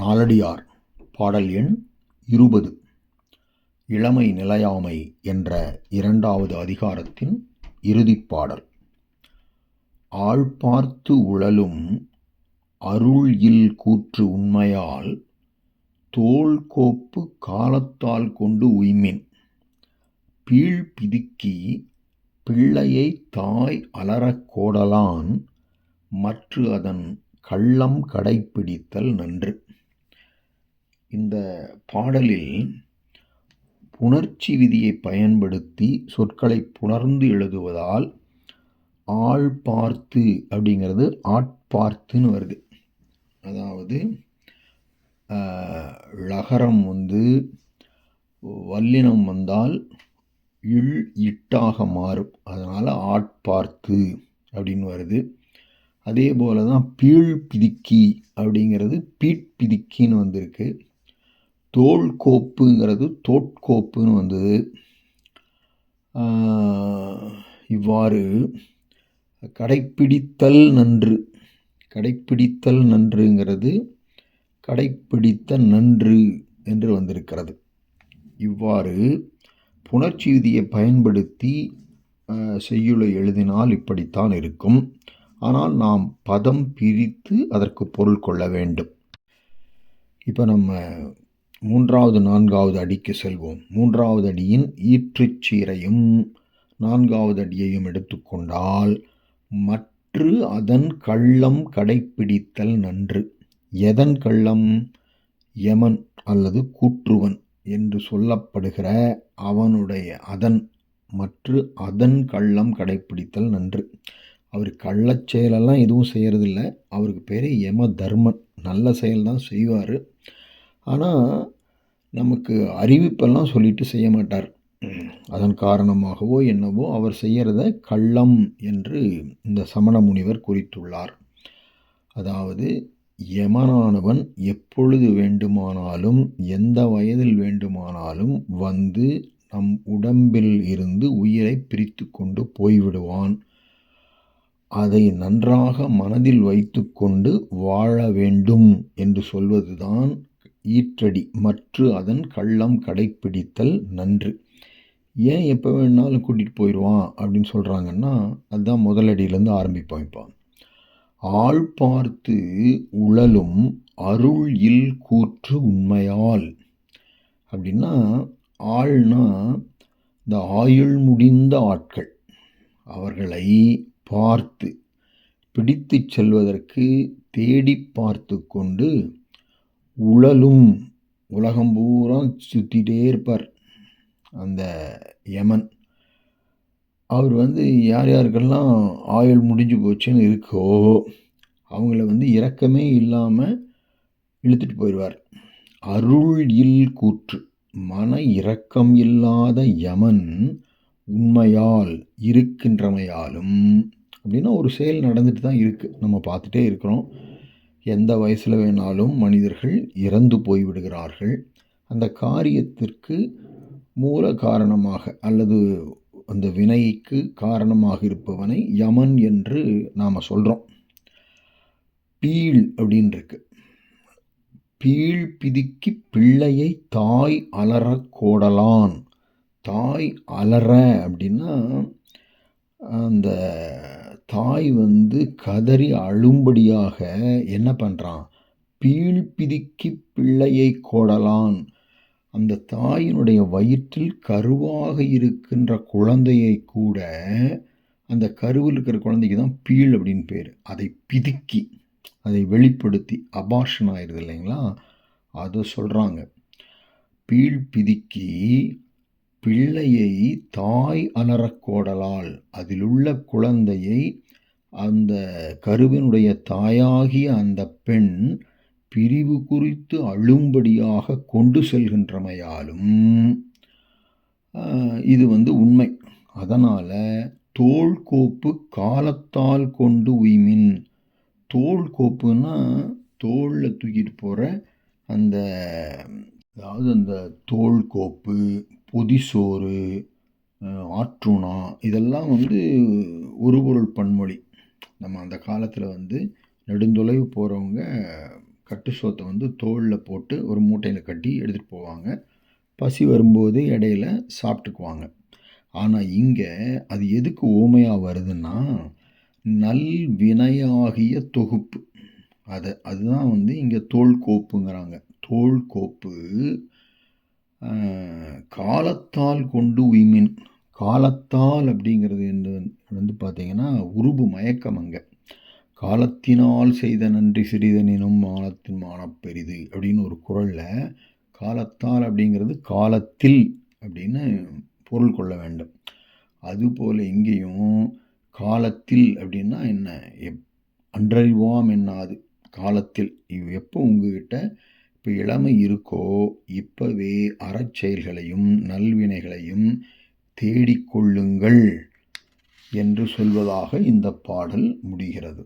நாலடியார். பாடல் எண் இருபது. இளமை நிலையாமை என்ற இரண்டாவது அதிகாரத்தின் இறுதிப் பாடல். உழலும் அருள் இல் கூற்று உண்மையால் தோல் கோப்பு காலத்தால் கொண்டு உய்மின். பீழ் பிதுக்கி பிள்ளையை தாய் அலறக் கோடலான் மற்று அதன் கள்ளம் கடைப்பிடித்தல் நன்று. இந்த பாடலில் புணர்ச்சி விதியை பயன்படுத்தி சொற்களை புணர்ந்து எழுதுவதால் ஆள் பார்த்து அப்படிங்கிறது ஆட்பார்த்துன்னு வருது. அதாவது லகரம் வந்து வல்லினம் வந்தால் இல் இட்டாக மாறும். அதனால் ஆட்பார்த்து அப்படின்னு வருது. அதே போல் தான் பீழ் பிதுக்கி அப்படிங்கிறது பீட் பிதுக்கின்னு வந்திருக்கு. தோல் கோப்புங்கிறது தோட்கோப்புன்னு வந்தது இவ்வாறு கடைப்பிடித்தல் நன்று கடைப்பிடித்தல் நன்றுங்கிறது கடைப்பிடித்த நன்று என்று வந்திருக்கிறது. இவ்வாறு புணர்ச்சி விதியை பயன்படுத்தி செய்யுளை எழுதினால் இப்படித்தான் இருக்கும். ஆனால் நாம் பதம் பிரித்து அதற்கு பொருள் கொள்ள வேண்டும். இப்போ நம்ம மூன்றாவது நான்காவது அடிக்கு செல்வோம். மூன்றாவது அடியின் ஈற்றுச்சீரையும் நான்காவது அடியையும் எடுத்துக்கொண்டால் மற்ற அதன் கள்ளம் கடைப்பிடித்தல் நன்று. எதன் கள்ளம்? யமன் அல்லது கூற்றுவன் என்று சொல்லப்படுகிற அவனுடைய அதன் மற்ற அதன் கள்ளம் கடைப்பிடித்தல் நன்று. அவர் கள்ளச் செயலெல்லாம் எதுவும் செய்கிறதில்ல அவருக்கு பேர் யம தர்மன். நல்ல செயல் தான் செய்வார். ஆனால் நமக்கு அறிவிப்பெல்லாம் சொல்லிட்டு செய்ய மாட்டார். அதன் காரணமாகவோ என்னவோ அவர் செய்கிறத கள்ளம் என்று இந்த சமண முனிவர் குறித்துள்ளார். அதாவது யமனானவன் எப்பொழுது வேண்டுமானாலும் எந்த வயதில் வேண்டுமானாலும் வந்து நம் உடம்பில் இருந்து உயிரை பிரித்து கொண்டு போய்விடுவான். அதை நன்றாக மனதில் வைத்து கொண்டு வாழ வேண்டும் என்று சொல்வதுதான் ஈற்றடி மற்று அதன் கள்ளம் கடைப்பிடித்தல் நன்று. ஏன் எப்போ வேணாலும் கூட்டிகிட்டு போயிடுவான் அப்படின்னு சொல்கிறாங்கன்னா அதுதான் முதலடியிலேருந்து ஆரம்பிப்பான் இப்போ. ஆள் பார்த்து உழலும் அருள் இல் கூற்று உண்மையால். அப்படின்னா ஆள்னா இந்த ஆயுள் முடிந்த ஆட்கள். அவர்களை பார்த்து பிடித்து செல்வதற்கு தேடி பார்த்து கொண்டு உழலும். உலகம் பூரா சுற்றிட்டே இருப்பார் அந்த யமன். அவர் வந்து யார் யாருக்கெல்லாம் ஆயுள் முடிஞ்சு போச்சுன்னு இருக்கோ அவங்கள வந்து இரக்கமே இல்லாமல் இழுத்துட்டு போயிடுவார் அருள் இல் கூற்று மன இரக்கம் இல்லாத யமன் உண்மையால் இருக்கின்றமையாலும் அப்படின்னா ஒரு செயல் நடந்துட்டு தான் இருக்குது நம்ம பார்த்துட்டே இருக்கிறோம். எந்த வயசில் வேணாலும் மனிதர்கள் இறந்து போய்விடுகிறார்கள். அந்த காரியத்திற்கு மூல காரணமாக அல்லது அந்த வினைக்கு காரணமாக இருப்பவனை யமன் என்று நாம் சொல்கிறோம் பீழ் அப்படின்னு இருக்கு பீழ் பிதுக்கி பிள்ளையை தாய் அலற கோடலான். தாய் அலற அப்படின்னா அந்த தாய் வந்து கதறி அழும்படியாக என்ன பண்ணுறான் பீழ் பிதுக்கி பிள்ளையை கோடலான். அந்த தாயினுடைய வயிற்றில் கருவாக இருக்கின்ற குழந்தையை கூட அந்த கருவில் இருக்கிற குழந்தைக்கு தான் பீழ் அப்படின்னு பேர். அதை பிதுக்கி அதை வெளிப்படுத்தி அபாஷன் ஆயிடுது இல்லைங்களா? அதை சொல்கிறாங்க பீழ் பிதுக்கி பிள்ளையை தாய் அலறக்கோடலால் அதிலுள்ள குழந்தையை அந்த கருவினுடைய தாயாகிய அந்த பெண் பிரிவு குறித்து அழும்படியாக கொண்டு செல்கின்றமையாலும் இது வந்து உண்மை. அதனால் தோல்கோப்பு காலத்தால் கொண்டு உய்மின். தோல் கோப்புன்னா தோளில் தூக்கிட்டு போகிற அந்த அதாவது அந்த தோல் கோப்பு பொதிசோறு ஆற்றுணா இதெல்லாம் வந்து ஒரு பொருள் பன்மொழி. நம்ம அந்த காலத்தில் வந்து நெடுந்தொலைவு போகிறவங்க கட்டு சோத்தை வந்து தோளில் போட்டு ஒரு மூட்டையில் கட்டி எடுத்துகிட்டு போவாங்க. பசி வரும்போது இடையில சாப்பிட்டுக்குவாங்க. ஆனால் இங்கே அது எதுக்கு ஓமையாக வருதுன்னா நல் வினையாகிய தொகுப்பு. அதை அதுதான் வந்து இங்கே தோல் கோப்புங்கிறாங்க. தோல் கோப்பு காலத்தால் கொண்டு உய்மின். காலத்தால் அப்படிங்கிறது என்று வந்து பார்த்திங்கன்னா உருபு மயக்கம் அங்கே. காலத்தினால் செய்த நன்றி சிறிதனினும் மானத்தின் மானப்பெரிது அப்படின்னு ஒரு குரலில் காலத்தால் அப்படிங்கிறது காலத்தில் அப்படின்னு பொருள் கொள்ள வேண்டும். அதுபோல் இங்கேயும் காலத்தில் அப்படின்னா என்ன? எப் அன்றறிவாம் என்னாது. காலத்தில் இவ் எப்போ உங்ககிட்ட இப்போ இளமை இருக்கோ இப்போவே அறச்செயல்களையும் நல்வினைகளையும் தேடிக்கொள்ளுங்கள் என்று சொல்வதாக இந்த பாடல் முடிகிறது.